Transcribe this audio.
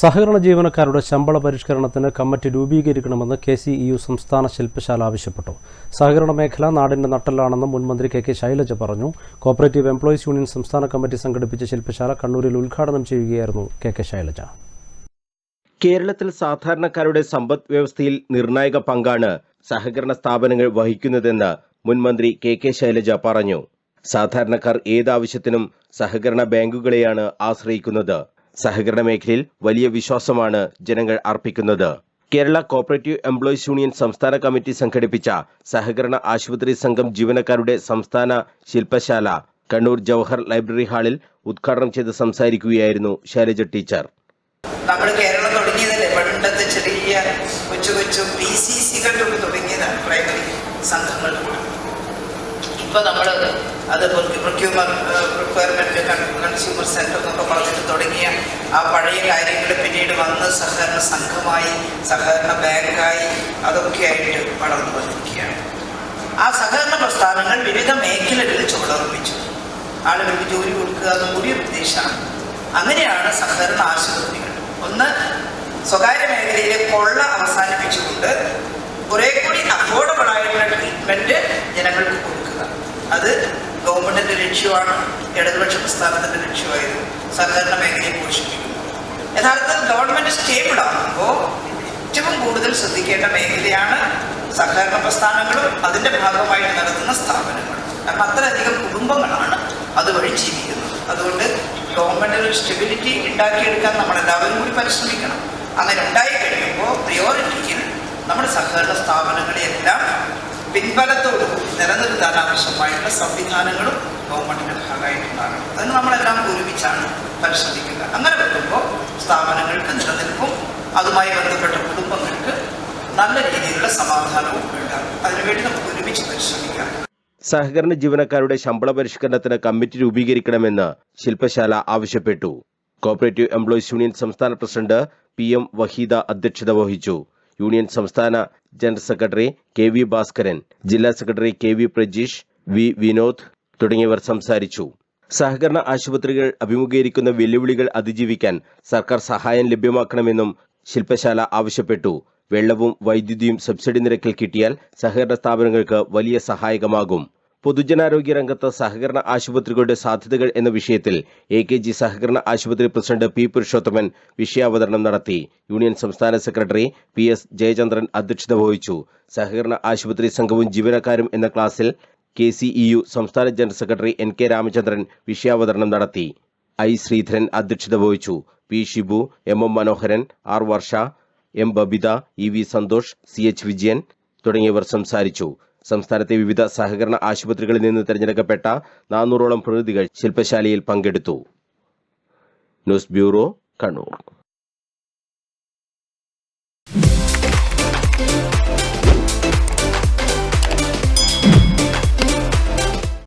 സഹകരണ ജീവനക്കാരുടെ ശമ്പള പരിഷ്കരണത്തിന് കമ്മിറ്റി രൂപീകരിക്കണമെന്ന് കെ സി ഇ യു സംസ്ഥാന ശില്പശാല ആവശ്യപ്പെട്ടു. സഹകരണ മേഖല നാടിന്റെ നട്ടലാണെന്ന് മുൻമന്ത്രി കെ കെ ശൈലജ പറഞ്ഞു. കോപ്പറേറ്റീവ് എംപ്ലോയീസ് യൂണിയൻ സംസ്ഥാന കമ്മിറ്റി സംഘടിപ്പിച്ച ശില്പശാല കണ്ണൂരിൽ ഉദ്ഘാടനം ചെയ്യുകയായിരുന്നു കെ കെ ശൈലജ. കേരളത്തിൽ സാധാരണക്കാരുടെ സമ്പദ് വ്യവസ്ഥയിൽ നിർണായക പങ്കാണ് സഹകരണ സ്ഥാപനങ്ങൾ വഹിക്കുന്നതെന്ന് മുൻമന്ത്രി കെ കെ ശൈലജ പറഞ്ഞു. സാധാരണക്കാർ ഏതാവശ്യത്തിനും സഹകരണ ബാങ്കുകളെയാണ് ആശ്രയിക്കുന്നത്. സഹകരണ മേഖലയിൽ വലിയ വിശ്വാസമാണ് ജനങ്ങൾ അർപ്പിക്കുന്നത്. കേരള കോപ്പറേറ്റീവ് എംപ്ലോയീസ് യൂണിയൻ സംസ്ഥാന കമ്മിറ്റി സംഘടിപ്പിച്ച സഹകരണ ആശുപത്രി സംഘം ജീവനക്കാരുടെ സംസ്ഥാന ശില്പശാല കണ്ണൂർ ജവഹർ ലൈബ്രറി ഹാളിൽ ഉദ്ഘാടനം ചെയ്ത് സംസാരിക്കുകയായിരുന്നു ശൈലജ ടീച്ചർ. നമ്മൾ ചെറിയ പ്രൈമറി ഇപ്പൊ നമ്മൾ അത് പ്രൊക്യൂമർ റിക്വയർമെന്റ് കൺസ്യൂമർ സെന്റർ എന്നൊക്കെ പറഞ്ഞിട്ട് തുടങ്ങിയ ആ പഴയ കാര്യങ്ങൾ പിന്നീട് വന്ന് സഹകരണ സംഘമായി സഹകരണ ബാങ്കായി അതൊക്കെ ആയിട്ട് വളർന്നു വന്നിരിക്കുകയാണ്. ആ സഹകരണ പ്രസ്ഥാനങ്ങൾ വിവിധ മേഖലകളിൽ ചുവടർപ്പിച്ചു. ആളുകൾക്ക് ജോലി കൊടുക്കുക എന്നും കൂടി ഒരു ഉദ്ദേശമാണ്. അങ്ങനെയാണ് സഹകരണ ആശുപത്രികൾ. ഒന്ന് സ്വകാര്യ മേഖലയിലെ കൊള്ള അവസാനിപ്പിച്ചുകൊണ്ട് കുറെ കൂടി അഫോർഡബിൾ ആയിട്ടുള്ള ട്രീറ്റ്മെന്റ് ജനങ്ങൾക്ക് കൊടുക്കുക. അത് ഗവൺമെന്റിന്റെ ലക്ഷ്യമാണ് ഇടതുപക്ഷ പ്രസ്ഥാനത്തിന്റെ ലക്ഷ്യമായിരുന്നു. സഹകരണ മേഖലയെ പോഷിപ്പിക്കുന്നത് യഥാർത്ഥത്തിൽ ഗവൺമെന്റ് സ്റ്റേബിൾ ആകുമ്പോൾ ഏറ്റവും കൂടുതൽ ശ്രദ്ധിക്കേണ്ട മേഖലയാണ് സഹകരണ പ്രസ്ഥാനങ്ങളും അതിന്റെ ഭാഗമായിട്ട് നടത്തുന്ന സ്ഥാപനങ്ങളും. കാരണം അത്രയധികം കുടുംബങ്ങളാണ് അതുവഴി ജീവിക്കുന്നത്. അതുകൊണ്ട് ഗവൺമെന്റ് ഒരു സ്റ്റെബിലിറ്റി ഉണ്ടാക്കിയെടുക്കാൻ നമ്മൾ എല്ലാവരും കൂടി പരിശ്രമിക്കണം. അങ്ങനെ ഉണ്ടായി കഴിയുമ്പോൾ പ്രിയോറിറ്റിയിൽ നമ്മുടെ സഹകരണ സ്ഥാപനങ്ങളെയെല്ലാം പിൻബലത്തോടുകൂടി നിലനിർത്താൻ ആവശ്യമായിട്ടുള്ള സംവിധാനങ്ങളും ഗവൺമെന്റിന്റെ ഭാഗമായിട്ടുണ്ടാകണം അതിന് നമ്മളെല്ലാം ഒരുമിച്ചാണ് പരിശ്രമിക്കുക. അങ്ങനെ വരുമ്പോൾ സ്ഥാപനങ്ങൾക്ക് നിലനിൽപ്പും അതുമായി ബന്ധപ്പെട്ട കുടുംബങ്ങൾക്ക് നല്ല രീതിയിലുള്ള സമാധാനവും ഉണ്ടാകും. അതിനുവേണ്ടി നമുക്ക് ഒരുമിച്ച് പരിശ്രമിക്കാം. സഹകരണ ജീവനക്കാരുടെ ശമ്പള പരിഷ്കരണത്തിന് കമ്മിറ്റി രൂപീകരിക്കണമെന്ന് ശില്പശാല ആവശ്യപ്പെട്ടു. കോപ്പറേറ്റീവ് എംപ്ലോയീസ് യൂണിയൻ സംസ്ഥാന പ്രസിഡന്റ് പി എം വഹീദ അധ്യക്ഷത വഹിച്ചു. യൂണിയൻ സംസ്ഥാന general secretary K V Bhaskaran ജില്ലാ secretary K V Prajeesh V Vinod തുടങ്ങിയവർ സംസാരിച്ചു. സഹകരണ ആശുപത്രികൾ അഭിമുഖീകരിക്കുന്ന വെല്ലുവിളികൾ അതിജീവിക്കാൻ സർക്കാർ സഹായം ലഭ്യമാക്കണമെന്നും ശില്പശാല ആവശ്യപ്പെട്ടു. വെള്ളവും വൈദ്യുതിയും സബ്സിഡി നിരക്കിൽ കിട്ടിയാൽ സഹകരണ സ്ഥാപനങ്ങൾക്ക് വലിയ സഹായകമാകും. പൊതുജനാരോഗ്യ രംഗത്ത് സഹകരണ ആശുപത്രികളുടെ സാധ്യതകൾ എന്ന വിഷയത്തിൽ എ കെ ജി സഹകരണ ആശുപത്രി പ്രസിഡന്റ് പി പുരുഷോത്തമൻ വിഷയാവതരണം നടത്തി. യൂണിയൻ സംസ്ഥാന സെക്രട്ടറി പി എസ് ജയചന്ദ്രൻ അധ്യക്ഷത വഹിച്ചു. സഹകരണ ആശുപത്രി സംഘവും ജീവനക്കാരും എന്ന ക്ലാസ്സിൽ കെ സി ഇ യു സംസ്ഥാന general secretary N K Ramachandran വിഷയാവതരണം നടത്തി. ഐ ശ്രീധരൻ അധ്യക്ഷത വഹിച്ചു. P Shibu M M Manoharan R Varsha M Babitha E V Santhosh C H Vijayan തുടങ്ങിയവർ സംസാരിച്ചു. സംസ്ഥാനത്തെ വിവിധ സഹകരണ ആശുപത്രികളിൽ നിന്ന് തിരഞ്ഞെടുക്കപ്പെട്ട നാനൂറോളം പ്രതിനിധികൾ ശില്പശാലയിൽ പങ്കെടുത്തു. News bureau Kannur.